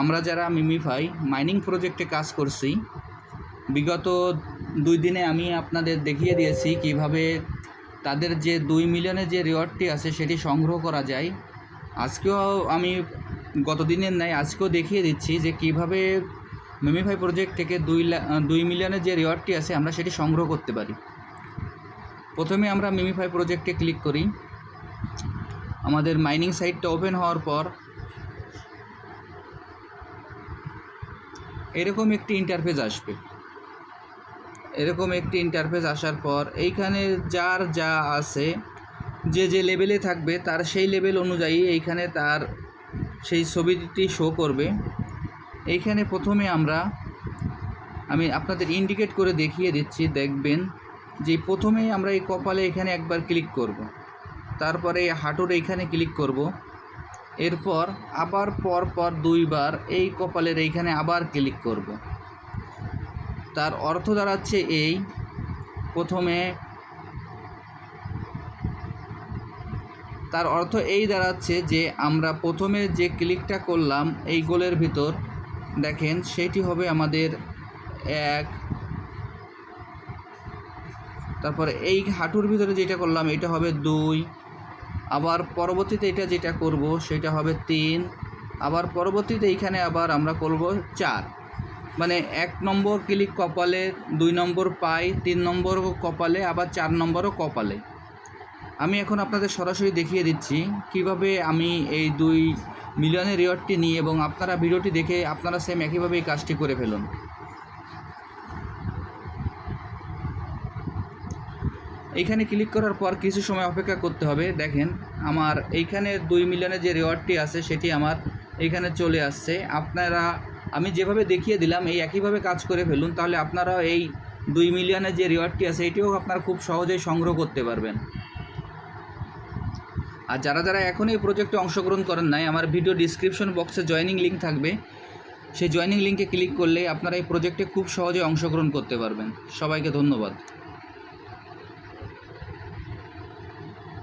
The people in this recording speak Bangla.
আমরা যারা মিমিফাই মাইনিং প্রজেক্টে কাজ করছি, বিগত দুই দিনে আমি আপনাদের দেখিয়ে দিয়েছি কীভাবে তাদের যে দুই মিলিয়নের যে রিওয়ার্ডটি আছে সেটি সংগ্রহ করা যায়। আজকেও আমি গত দিনের ন্যায় আজকেও দেখিয়ে দিচ্ছি যে কীভাবে মিমিফাই প্রজেক্ট থেকে দুই দুই মিলিয়নের যে রিওয়ার্ডটি আছে আমরা সেটি সংগ্রহ করতে পারি। প্রথমে আমরা মিমিফাই প্রজেক্টে ক্লিক করি। আমাদের মাইনিং সাইটটা ওপেন হওয়ার পর এরকম একটি ইন্টারফেস আসবে এরকম একটি ইন্টারফেস আসার পর এইখানে যার যা আছে, যে যে লেভেলে থাকবে তার সেই লেভেল অনুযায়ী এইখানে তার সেই ছবিটি শো করবে এইখানে প্রথমে আমরা, আমি আপনাদের ইন্ডিকেট করে দেখিয়ে দিচ্ছি, দেখবেন যে প্রথমেই আমরা এই কপালে এখানে একবার ক্লিক করব। তারপরে হাঁটুর এইখানে ক্লিক করব। এরপর আবার পর পর দুইবার এই কপালের এইখানে আবার ক্লিক করব। তার অর্থ দাঁড়াচ্ছে এই, প্রথমে তার অর্থ এই দাঁড়াচ্ছে যে আমরা প্রথমে যে ক্লিকটা করলাম এই গোলের ভিতর, দেখেন সেটি হবে আমাদের এক, তারপর এই হাঁটুর ভিতরে যেটা করলাম এটা হবে দুই আবার পরবর্তীতে এটা যেটা করব, সেটা হবে তিন। আবার পরবর্তীতে এইখানে আবার আমরা করব চার। মানে এক নম্বর ক্লিক কপালে, দুই নম্বর পাই, তিন নম্বর কপালে, আবার চার নম্বরও কপালে। আমি এখন আপনাদের সরাসরি দেখিয়ে দিচ্ছি কীভাবে আমি এই দুই মিলিয়নের রিওয়ার্ডটি নিই এবং আপনারা ভিডিওটি দেখে আপনারা সেম একইভাবে এই কাজটি করে ফেলুন। এইখানে ক্লিক করার পর কিছু সময় অপেক্ষা করতে হবে। দেখেন, আমার এইখানে দুই মিলিয়নের যে রেওয়ার্ডটি আছে, সেটি আমার এইখানে চলে আসছে। আপনারা, আমি যেভাবে দেখিয়ে দিলাম, এই একইভাবে কাজ করে ফেলুন, তাহলে আপনারা এই দুই মিলিয়নের যে রেওয়ার্ডটি আছে, এটিও আপনারা খুব সহজেই সংগ্রহ করতে পারবেন। আর যারা যারা এখন এই প্রজেক্টে অংশগ্রহণ করেন নাই, আমার video description box joining link থাকবে। সেই জয়েনিং লিঙ্কে ক্লিক করলে আপনারা এই প্রজেক্টে খুব সহজে অংশগ্রহণ করতে পারবেন। সবাইকে ধন্যবাদ।